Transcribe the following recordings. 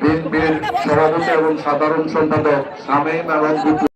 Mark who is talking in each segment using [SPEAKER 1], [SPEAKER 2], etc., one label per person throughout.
[SPEAKER 1] বিএনপির সভাপতি এবং সাধারণ সম্পাদক শামীম এবং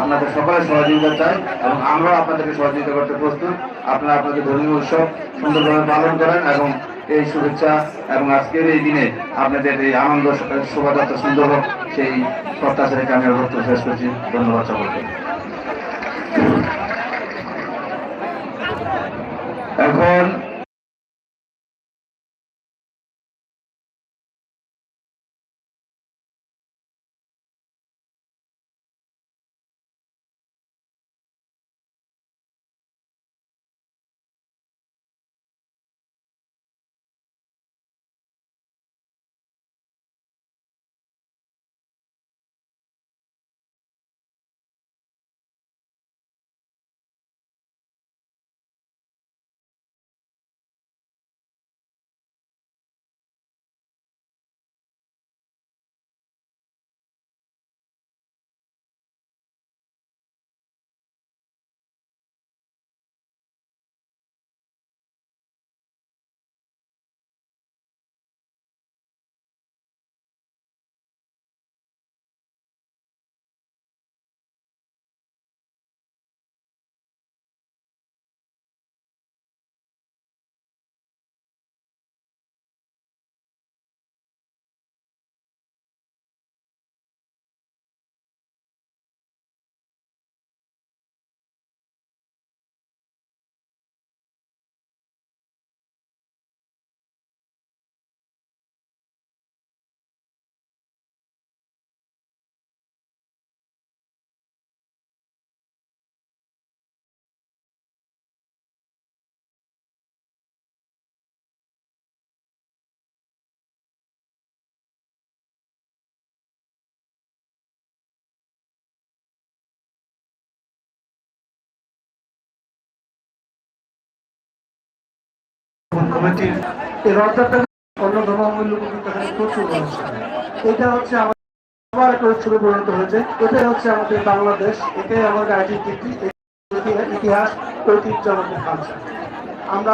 [SPEAKER 1] আপনাদের সকলের সহযোগিতা চাই এবং আমরাও আপনাদেরকে সহযোগিতা করতে প্রস্তুত। আপনারা আপনাদের ধর্মীয় উৎসব সুন্দরভাবে পালন করেন এবং এই শুভেচ্ছা এবং আজকের এই দিনে আপনাদের এই আনন্দ শোভাযাত্রা সুন্দর হোক, সেই প্রত্যাশা রেখে আমি বক্তব্য শেষ করছি। ধন্যবাদ সকলকে। এখন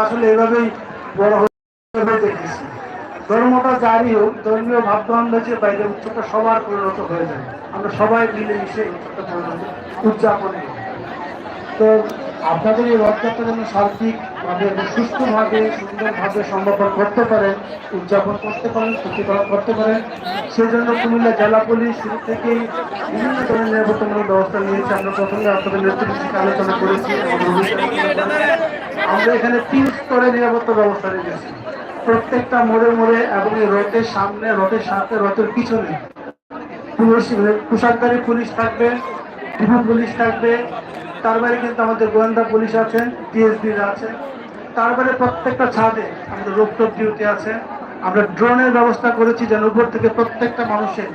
[SPEAKER 2] আসলে এভাবেই বড় হয়ে দেখেছি। ধর্মটা জারি হোক, ধর্মীয় ভাবধান্ডা যে বাইরে উৎসবটা সবার পরিণত হয়ে যায়। আমরা সবাই মিলে মিশে উৎসবটা উদযাপন করি। তো আপনাদের এই রথযাত্রা যেন সার্বিকভাবে সুস্থভাবে সুন্দরভাবে সম্ভাবন করতে পারেন উদযাপন করতে পারেন প্রতিপালন করতে পারেন সেই জন্য কুমিল্লা জেলা পুলিশ শুরু থেকেই বিভিন্ন ধরনের নিরাপত্তামূলক ব্যবস্থা নিয়েছে। আমরা প্রথমে আপনাদের নেতৃত্ব আলোচনা করেছি আমরা এখানে তিন স্তরে নিরাপত্তা ব্যবস্থা রেখেছি। প্রত্যেকটা মোড়ে মোড়ে এবং এই রথের সামনে, রথের সাথে রথের পিছনে পুলিশ পোশাকধারী পুলিশ থাকবে বিভাগ পুলিশ থাকবে তার বাইরে কিন্তু আমাদের গোয়েন্দা পুলিশ আছে টিএসবি আছে তার বাইরে প্রত্যেকটা ছাদে আমাদের রোপটপ ডিউটি আছে। আমরা ড্রোনের ব্যবস্থা করেছি যেন উপর থেকে প্রত্যেকটা মানুষের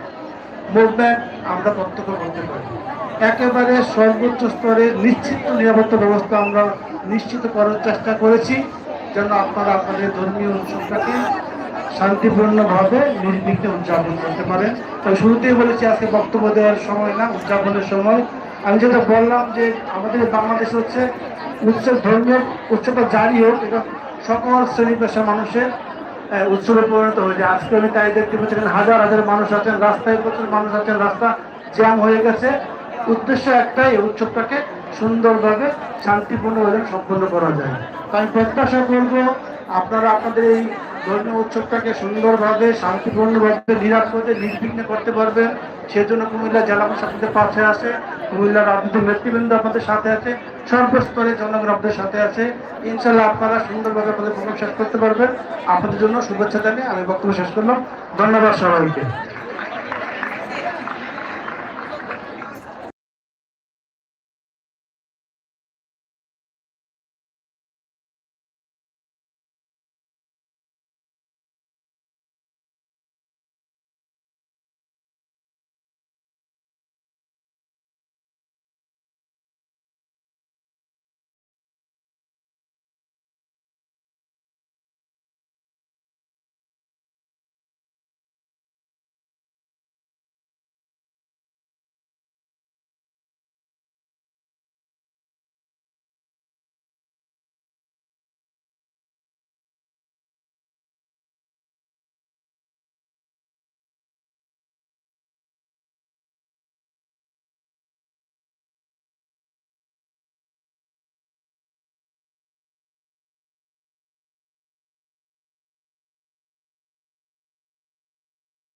[SPEAKER 2] মুভমেন্ট আমরা প্রত্যক্ষ করতে পারি। একেবারে সর্বোচ্চ স্তরে নিশ্চিত নিরাপত্তা ব্যবস্থা আমরা নিশ্চিত করার চেষ্টা করেছি যেন আপনারা আপনাদের ধর্মীয় উৎসবটাকে শান্তিপূর্ণভাবে নির্বিঘ্নে উদযাপন করতে পারেন। তবে শুরুতেই বলেছি, আজকে বক্তব্য দেওয়ার সময় না, উদযাপনের সময় আমি যেটা বললাম যে আমাদের বাংলাদেশ হচ্ছে উৎসব ধর্মীয় উৎসবটা জারি হোক, এটা সকল শ্রেণি পেশা মানুষের উৎসবে পরিণত হয়েছে। আজকে আমি তাই দেখতে পাচ্ছি এখানে হাজার হাজার মানুষ আছেন, রাস্তায় প্রচুর মানুষ আছেন, রাস্তা জ্যাম হয়ে গেছে। উদ্দেশ্য একটাই, এই উৎসবটাকে সুন্দরভাবে শান্তিপূর্ণভাবে সম্পন্ন করা যায়। তো আমি প্রত্যাশা করব আপনারা আপনাদের এই ধর্মীয় উৎসবটাকে সুন্দরভাবে, শান্তিপূর্ণভাবে নিরাপদে, নির্বিঘ্নে করতে পারবেন। সেজন্য কুমিল্লা জেলা প্রশাসনের পাশে আছে। কুমিল্লার রাজনৈতিক নেতৃবৃন্দ আপনাদের সাথে আছে। সর্বস্তরে জনগণ আপনাদের সাথে আছে। ইনশাল্লাহ আপনারা সুন্দরভাবে আপনাদের প্রোগ্রাম শেষ করতে পারবেন। আপনাদের জন্য শুভেচ্ছা জানিয়ে আমি বক্তব্য শেষ করলাম। ধন্যবাদ সবাইকে।